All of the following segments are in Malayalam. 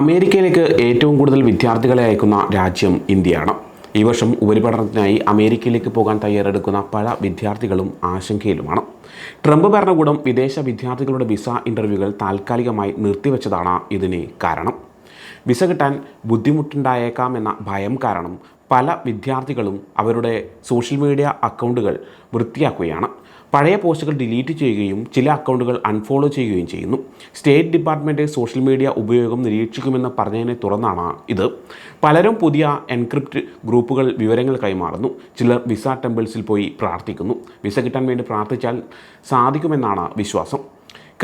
അമേരിക്കയിലേക്ക് ഏറ്റവും കൂടുതൽ വിദ്യാർത്ഥികളെ അയക്കുന്ന രാജ്യം ഇന്ത്യയാണ്. ഈ വർഷം ഉപരിപഠനത്തിനായി അമേരിക്കയിലേക്ക് പോകാൻ തയ്യാറെടുക്കുന്ന പല വിദ്യാർത്ഥികളും ആശങ്കയിലുമാണ്. ട്രംപ് ഭരണകൂടം വിദേശ വിദ്യാർത്ഥികളുടെ വിസ ഇന്റർവ്യൂകൾ താൽക്കാലികമായി നിർത്തിവെച്ചതാണ് ഇതിന് കാരണം. വിസ കിട്ടാൻ ബുദ്ധിമുട്ടുണ്ടായേക്കാമെന്ന ഭയം കാരണം പല വിദ്യാർത്ഥികളും അവരുടെ സോഷ്യൽ മീഡിയ അക്കൗണ്ടുകൾ വൃത്തിയാക്കുകയാണ്. പഴയ പോസ്റ്റുകൾ ഡിലീറ്റ് ചെയ്യുകയും ചില അക്കൗണ്ടുകൾ അൺഫോളോ ചെയ്യുകയും ചെയ്യുന്നു. സ്റ്റേറ്റ് ഡിപ്പാർട്ട്മെന്റ് സോഷ്യൽ മീഡിയ ഉപയോഗം നിരീക്ഷിക്കുമെന്ന് പറഞ്ഞതിനെ തുറന്നാണ് ഇത്. പലരും പുതിയ എൻക്രിപ്റ്റ് ഗ്രൂപ്പുകൾ വിവരങ്ങൾ കൈമാറുന്നു. ചിലർ വിസ ടെമ്പിൾസിൽ പോയി പ്രാർത്ഥിക്കുന്നു. വിസ കിട്ടാൻ വേണ്ടി പ്രാർത്ഥിച്ചാൽ സാധിക്കുമെന്നാണ് വിശ്വാസം.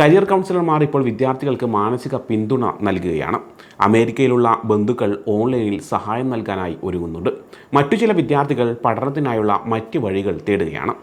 കരിയർ കൗൺസിലർമാർ ഇപ്പോൾ വിദ്യാർത്ഥികൾക്ക് മാനസിക പിന്തുണ നൽകുകയാണ്. അമേരിക്കയിലുള്ള ബന്ധുക്കൾ ഓൺലൈനിൽ സഹായം നൽകാനായി ഒരുങ്ങുന്നുണ്ട്. മറ്റു ചില വിദ്യാർത്ഥികൾ പഠനത്തിനായുള്ള മറ്റ് വഴികൾ തേടുകയാണ്.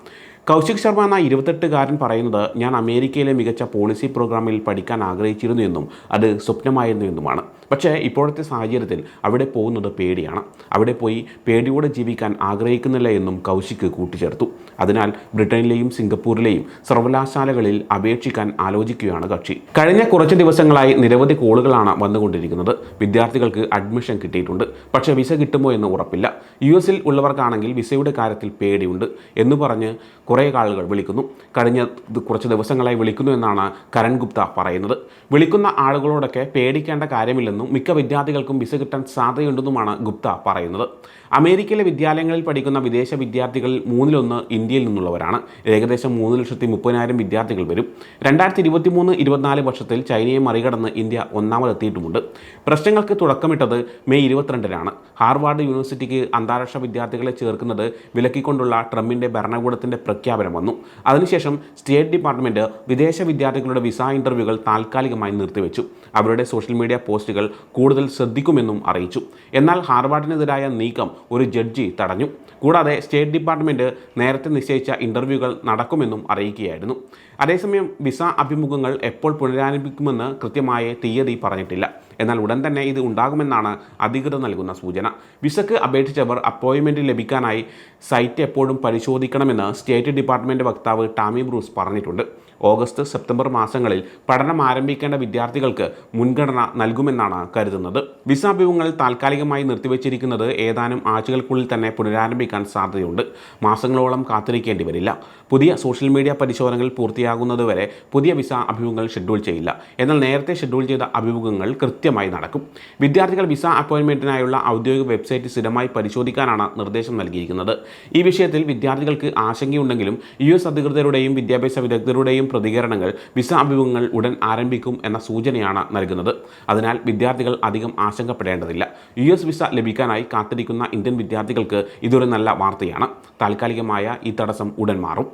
കൗശിക് ശർമ്മ എന്ന ഇരുപത്തെട്ടുകാരൻ പറയുന്നത് ഞാൻ അമേരിക്കയിലെ മികച്ച പോളിസി പ്രോഗ്രാമിൽ പഠിക്കാൻ ആഗ്രഹിച്ചിരുന്നു എന്നും അത് സ്വപ്നമായിരുന്നു എന്നുമാണ്. പക്ഷേ ഇപ്പോഴത്തെ സാഹചര്യത്തിൽ അവിടെ പോകുന്നത് പേടിയാണ്. അവിടെ പോയി പേടിയോടെ ജീവിക്കാൻ ആഗ്രഹിക്കുന്നില്ല എന്നും കൗശിക് കൂട്ടിച്ചേർത്തു. അതിനാൽ ബ്രിട്ടനിലെയും സിംഗപ്പൂരിലെയും സർവകലാശാലകളിൽ അപേക്ഷിക്കാൻ ആലോചിക്കുകയാണ് കക്ഷി. കഴിഞ്ഞ കുറച്ച് ദിവസങ്ങളായി നിരവധി കോളുകളാണ് വന്നുകൊണ്ടിരിക്കുന്നത്. വിദ്യാർത്ഥികൾക്ക് അഡ്മിഷൻ കിട്ടിയിട്ടുണ്ട്. പക്ഷേ വിസ കിട്ടുമോ എന്ന് ഉറപ്പില്ല. യു എസിൽ ഉള്ളവർക്കാണെങ്കിൽ വിസയുടെ കാര്യത്തിൽ പേടിയുണ്ട് എന്ന് പറഞ്ഞ് കുറേ ആളുകൾ വിളിക്കുന്നു. കഴിഞ്ഞ കുറച്ച് ദിവസങ്ങളായി വിളിക്കുന്നു എന്നാണ് കരൺ ഗുപ്ത പറയുന്നത്. വിളിക്കുന്ന ആളുകളോടൊക്കെ പേടിക്കേണ്ട കാര്യമില്ലെന്നും മിക്ക വിദ്യാർത്ഥികൾക്കും വിസ കിട്ടാൻ സാധ്യതയുണ്ടെന്നുമാണ് ഗുപ്ത പറയുന്നത്. അമേരിക്കയിലെ വിദ്യാലയങ്ങളിൽ പഠിക്കുന്ന വിദേശ വിദ്യാർത്ഥികളിൽ മൂന്നിലൊന്ന് ഇന്ത്യയിൽ നിന്നുള്ളവരാണ്. ഏകദേശം മൂന്ന് ലക്ഷത്തി മുപ്പതിനായിരം വിദ്യാർത്ഥികൾ വരും. രണ്ടായിരത്തി ഇരുപത്തി മൂന്ന് ഇരുപത്തിനാല് വർഷത്തിൽ ചൈനയെ മറികടന്ന് ഇന്ത്യ ഒന്നാമതെത്തിയിട്ടുമുണ്ട്. പ്രശ്നങ്ങൾക്ക് തുടക്കമിട്ടത് മെയ് ഇരുപത്തിരണ്ടിനാണ്. ഹാർവാർഡ് യൂണിവേഴ്സിറ്റിക്ക് അന്താരാഷ്ട്ര വിദ്യാർത്ഥികളെ ചേർക്കുന്നത് വിലക്കിക്കൊണ്ടുള്ള ട്രംപിന്റെ ഭരണകൂടത്തിന്റെ പ്രഖ്യാപനം വന്നു. അതിനുശേഷം സ്റ്റേറ്റ് ഡിപ്പാർട്ട്മെന്റ് വിദേശ വിദ്യാർത്ഥികളുടെ വിസ ഇന്റർവ്യൂകൾ താൽക്കാലികമായി നിർത്തിവെച്ചു. അവരുടെ സോഷ്യൽ മീഡിയ പോസ്റ്റുകൾ കൂടുതൽ ശ്രദ്ധിക്കുമെന്നും അറിയിച്ചു. എന്നാൽ ഹാർവാർഡിനെതിരായ നീക്കം ഒരു ജഡ്ജി തടഞ്ഞു. കൂടാതെ സ്റ്റേറ്റ് ഡിപ്പാർട്ട്മെന്റ് നേരത്തെ നിശ്ചയിച്ച ഇന്റർവ്യൂകൾ നടക്കുമെന്നും അറിയിക്കുകയായിരുന്നു. അതേസമയം വിസ അഭിമുഖങ്ങൾ എപ്പോൾ പുനരാരംഭിക്കുമെന്ന് കൃത്യമായ തീയതി പറഞ്ഞിട്ടില്ല. എന്നാൽ ഉടൻ തന്നെ ഇത് ഉണ്ടാകുമെന്നാണ് അധികൃതർ നൽകുന്ന സൂചന. വിസക്ക് അപേക്ഷിച്ചവർ അപ്പോയിൻമെന്റ് ലഭിക്കാനായി സൈറ്റ് എപ്പോഴും പരിശോധിക്കണമെന്ന് സ്റ്റേറ്റ് ഡിപ്പാർട്ട്മെന്റ് വക്താവ് ടാമി ബ്രൂസ് പറഞ്ഞിട്ടുണ്ട്. ഓഗസ്റ്റ് സെപ്റ്റംബർ മാസങ്ങളിൽ പഠനം ആരംഭിക്കേണ്ട വിദ്യാർത്ഥികൾക്ക് മുൻഗണന നൽകുമെന്നാണ് കരുതുന്നത്. വിസ അഭിമുഖങ്ങൾ താൽക്കാലികമായി നിർത്തിവച്ചിരിക്കുന്നത് ഏതാനും ആഴ്ചകൾക്കുള്ളിൽ തന്നെ പുനരാരംഭിക്കാൻ സാധ്യതയുണ്ട്. മാസങ്ങളോളം കാത്തിരിക്കേണ്ടി വരില്ല. പുതിയ സോഷ്യൽ മീഡിയ പരിശോധനകൾ പൂർത്തിയാകുന്നതുവരെ പുതിയ വിസ അഭിമുഖങ്ങൾ ഷെഡ്യൂൾ ചെയ്യില്ല. എന്നാൽ നേരത്തെ ഷെഡ്യൂൾ ചെയ്ത അഭിമുഖങ്ങൾ കൃത്യമായി നടക്കും. വിദ്യാർത്ഥികൾ വിസ അപ്പോയിൻമെന്റിനായുള്ള ഔദ്യോഗിക വെബ്സൈറ്റ് സ്ഥിരമായി പരിശോധിക്കാനാണ് നിർദ്ദേശം നൽകിയിരിക്കുന്നത്. ഈ വിഷയത്തിൽ വിദ്യാർത്ഥികൾക്ക് ആശങ്കയുണ്ടെങ്കിലും യു എസ് അധികൃതരുടെയും വിദ്യാഭ്യാസ വിദഗ്ധരുടെയും പ്രതികരണങ്ങൾ വിസ അഭിമുഖങ്ങൾ ഉടൻ ആരംഭിക്കും എന്ന സൂചനയാണ് നൽകുന്നത്. അതിനാൽ വിദ്യാർത്ഥികൾ അധികം ആശങ്കപ്പെടേണ്ടതില്ല. യു എസ് വിസ ലഭിക്കാനായി കാത്തിരിക്കുന്ന ഇന്ത്യൻ വിദ്യാർത്ഥികൾക്ക് ഇതൊരു നല്ല വാർത്തയാണ്. താൽക്കാലികമായ ഈ തടസ്സം ഉടൻ മാറും.